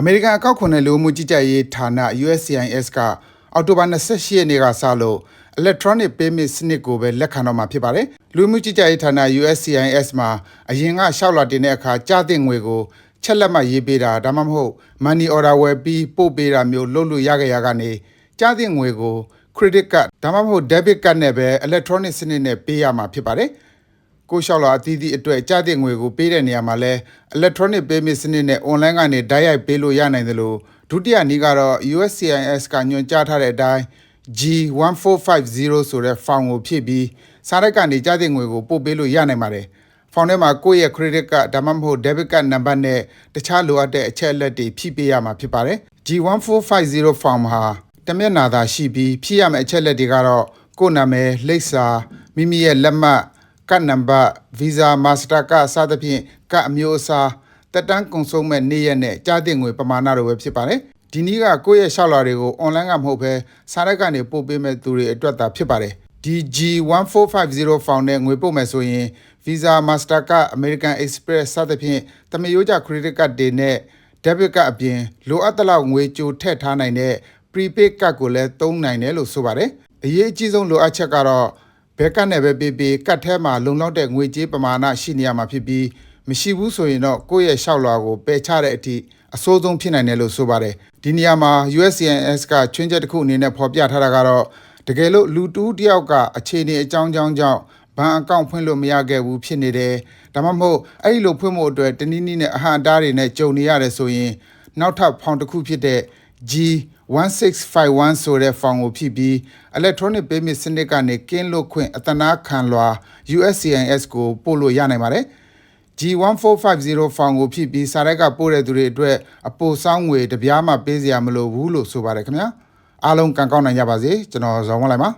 အမေရိကန်အကောက်ခွန်နဲ့လူမှုကြီးကြပ်ရေးဌာန USCIS ကအောက်တိုဘာ28ရက်နေ့ကစလို့ electronic payment စနစ်ကိုပဲလက်ခံတော့မှာဖြစ်ပါတယ်။လူမှုကြီးကြပ်ရေးဌာန USCIS မှာအရင်ကရှောက်လာတင်တဲ့အခါကြားတဲ့ငွေကိုချက်လက်မှတ်ရေးပေးတာဒါမှမဟုတ် money order ဝယ်ပြီးပို့ပေးတာမျိုးလုပ်လို့ရခဲ့ရကနေကြားတဲ့ငွေကို credit card ဒါမှမဟုတ် debit card နဲ့ပဲ electronic စနစ်နဲ့ပေးရမှာဖြစ်ပါတယ်။ ကိုလျှောက်လာအသီးသီးအတွက်ကြားတဲ့ငွေကိုပေးတဲ့နေရာမှာလဲ electronic payment စနစ်နဲ့ online ကနေဓာတ်ရိုက်ပေးလို့ရနိုင်တယ်လို့ဒုတိယနည်းကတော့ USCIS ကညွှန်ကြားထားတဲ့အတိုင်း G1450 ဆိုတဲ့ form ကိုဖြည့်ပြီးစားရက်ကနေကြားတဲ့ငွေကိုပို့ပေးလို့ရနိုင်ပါတယ်။ form ထဲမှာကိုယ့်ရဲ့ credit card ဒါမှမဟုတ် debit card နံပါတ်နဲ့တခြားလိုအပ်တဲ့အချက်အလက်တွေဖြည့်ပေးရမှာဖြစ်ပါတယ်။ G1450 form ဟာတမျက်နှာသာရှိပြီးဖြည့်ရမယ့်အချက်အလက်တွေကတော့ကိုယ့်နာမည်၊လိပ်စာ၊မိမိရဲ့လက်မှတ် ကတ်နံပါတ် Visa Master ကစသဖြင့်ကတ်အမျိုးအစားတက်တန်းကုန်ဆုံးမဲ့နေ့ရက်နဲ့ကြားတဲ့ငွေပမာဏတို့ပဲဖြစ်ပါတယ်။ဒီနည်းကကိုယ့်ရဲ့ရှောက်လာတွေကို online ကမဟုတ်ဘဲစာရက်ကနေပို့ပေးမဲ့သူတွေအတွက်သာဖြစ်ပါတယ်။ဒီ G1450 form နဲ့ငွေပို့မယ်ဆိုရင် Visa Master က American Express စသဖြင့်တမယိုးကျ credit card တွေနဲ့ debit card အပြင်လိုအပ်သလောက်ငွေကြိုထည့်ထားနိုင်တဲ့ prepaid card ကိုလည်းသုံးနိုင်တယ်လို့ဆိုပါတယ်။အရေးအကြီးဆုံးလိုအပ်ချက်ကတော့ ဘယ်ကတ်နဲ့ပဲပေးပေးကတ်ထဲမှာလုံလောက်တဲ့ငွေကြေးပမာဏရှိနေရမှာဖြစ်ပြီးမရှိဘူးဆိုရင်တော့ကိုယ့်ရဲ့ရှောက်လွှာကိုပယ်ချတဲ့အထိအဆိုးဆုံးဖြစ်နိုင်တယ်လို့ဆိုပါတယ်ဒီနေရာမှာ USCIS ကချွင်းချက်တစ်ခုအနေနဲ့ဖော်ပြထားတာကတော့တကယ်လို့လူတူးတယောက်ကအခြေအနေအကြောင်းကြောင်းကြောင့်ဘဏ်အကောင့်ဖွင့်လို့မရခဲ့ဘူးဖြစ်နေတယ်ဒါမှမဟုတ်အဲ့ဒီလိုဖွင့်ဖို့အတွက်တနည်းနည်းနဲ့အဟံအတားတွေနဲ့ကြုံနေရတယ်ဆိုရင်နောက်ထပ်ဖောင်တစ်ခုဖြစ်တဲ့ G 1651 ဆိုတဲ့ဖောင်ကိုဖြည့်ပြီး electronic payment စနစ်ကနေကင်းလွတ်ခွင့်အတနာခံလွှာ USCIS ကိုပို့လို့ရနိုင်ပါတယ်။ G1450 ဖောင်ကိုဖြည့်ပြီးစာရိုက်ကပို့တဲ့သူတွေအတွက်အပိုဆောင်းငွေတပြားမှပေးစရာမလိုဘူးလို့ဆိုပါတယ်ခင်ဗျာအားလုံးကံကောင်းနိုင်ကြပါစေကျွန်တော်ဇော်ဝင်းလိုက်ပါ